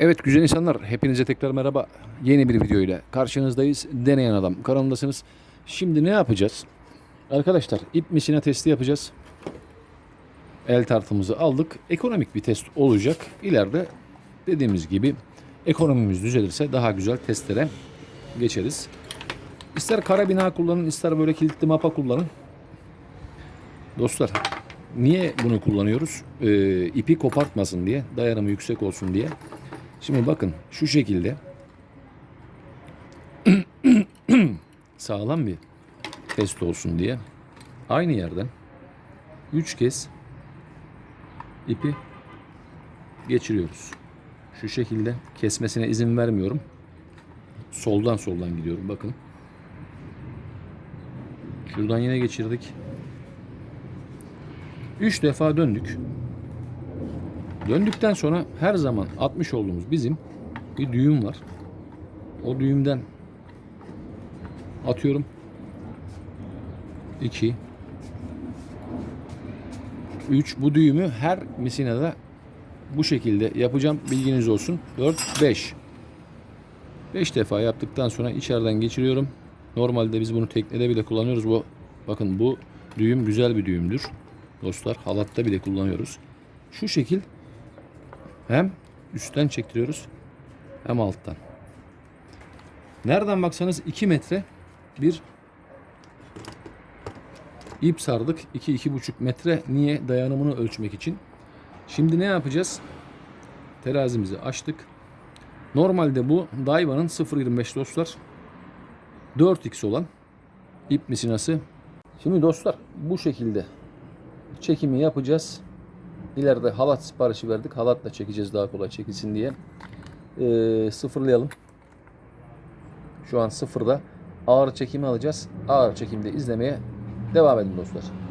Evet güzel insanlar hepinize tekrar merhaba. Yeni bir video ile karşınızdayız. Deneyen adam kanalındasınız. Şimdi ne yapacağız? Arkadaşlar ip misina testi yapacağız. El tartımızı aldık. Ekonomik bir test olacak. İleride dediğimiz gibi ekonomimiz düzelirse daha güzel testlere geçeriz. İster karabina kullanın ister böyle kilitli mapa kullanın. Dostlar niye bunu kullanıyoruz? Ee, ipi kopartmasın diye, dayanımı yüksek olsun diye. Şimdi bakın şu şekilde sağlam bir test olsun diye aynı yerden 3 kez ipi geçiriyoruz. Şu şekilde kesmesine izin vermiyorum. Soldan soldan gidiyorum bakın. Şuradan yine geçirdik. 3 defa döndük. Döndükten sonra her zaman atmış olduğumuz bizim bir düğüm var. O düğümden atıyorum. 2 3 bu düğümü her misinada bu şekilde yapacağım. Bilginiz olsun. 4 5 5 defa yaptıktan sonra içeriden geçiriyorum. Normalde biz bunu teknede bile kullanıyoruz. Bu bakın bu düğüm güzel bir düğümdür. Dostlar halatta bile kullanıyoruz. Şu şekil hem üstten çektiriyoruz hem alttan. Nereden baksanız 2 metre bir ip sardık. 2-2,5 metre. Niye? Dayanımını ölçmek için. Şimdi ne yapacağız? Terazimizi açtık. Normalde bu Daiwa'nın 0.25 dostlar. 4x olan ip misinası. Şimdi dostlar bu şekilde çekimi yapacağız. İleride halat siparişi verdik. Halatla çekeceğiz daha kolay çekilsin diye. Ee, sıfırlayalım. Şu an sıfırda. Ağır çekimi alacağız. Ağır çekimde izlemeye devam edin dostlar.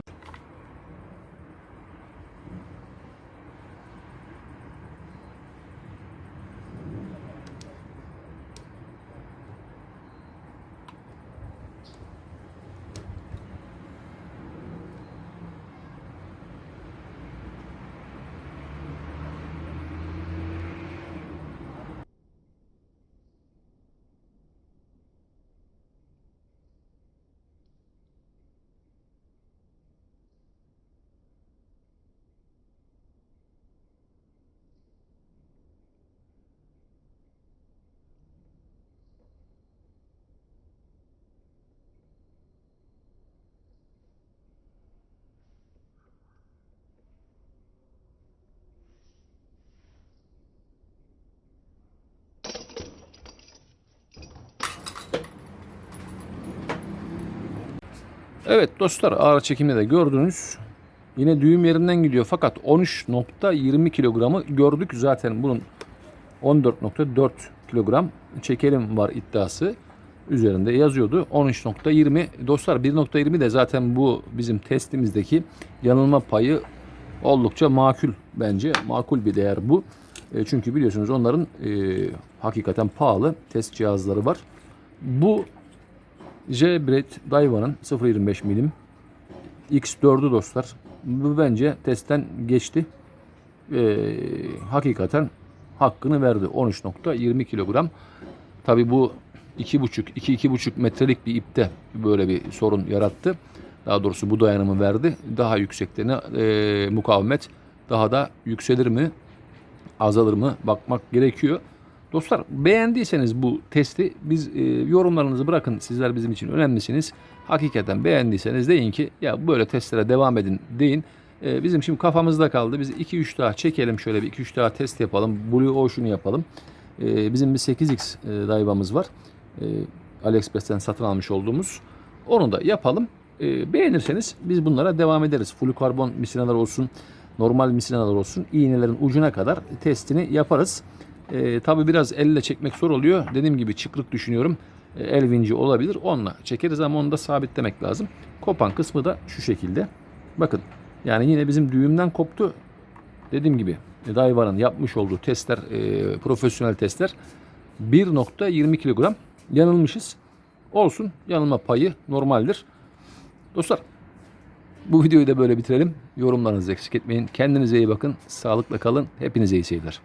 Evet dostlar ağır çekimde de gördünüz. Yine düğüm yerinden gidiyor fakat 13.20 kilogramı gördük zaten bunun 14.4 kilogram çekelim var iddiası üzerinde yazıyordu. 13.20 dostlar 1.20 de zaten bu bizim testimizdeki yanılma payı oldukça makul bence. Makul bir değer bu. E, çünkü biliyorsunuz onların e, hakikaten pahalı test cihazları var. Bu J-Brett Daiwa'nın 0.25 milim X4'ü dostlar. Bu bence testten geçti. Ee, hakikaten hakkını verdi. 13.20 kilogram. Tabi bu 2,5-2-2,5 metrelik bir ipte böyle bir sorun yarattı. Daha doğrusu bu dayanımı verdi. Daha yükseklerine e, mukavemet daha da yükselir mi azalır mı bakmak gerekiyor. Dostlar beğendiyseniz bu testi biz e, yorumlarınızı bırakın. Sizler bizim için önemlisiniz. Hakikaten beğendiyseniz deyin ki ya böyle testlere devam edin deyin. E, bizim şimdi kafamızda kaldı. Biz 2-3 daha çekelim şöyle bir 2-3 daha test yapalım. Blue Ocean'ı yapalım. E, bizim bir 8X e, dayvamız var. E, AliExpress'ten satın almış olduğumuz. Onu da yapalım. E, beğenirseniz biz bunlara devam ederiz. Fluorokarbon misinalar olsun, normal misinalar olsun, iğnelerin ucuna kadar testini yaparız. E, tabii biraz elle çekmek zor oluyor. Dediğim gibi çıkrık düşünüyorum. E, el vinci olabilir. Onunla çekeriz ama onu da sabitlemek lazım. Kopan kısmı da şu şekilde. Bakın yani yine bizim düğümden koptu. Dediğim gibi e, Daiwa'nın yapmış olduğu testler, e, profesyonel testler 1.20 kilogram yanılmışız. Olsun yanılma payı normaldir. Dostlar bu videoyu da böyle bitirelim. Yorumlarınızı eksik etmeyin. Kendinize iyi bakın. Sağlıkla kalın. Hepinize iyi seyirler.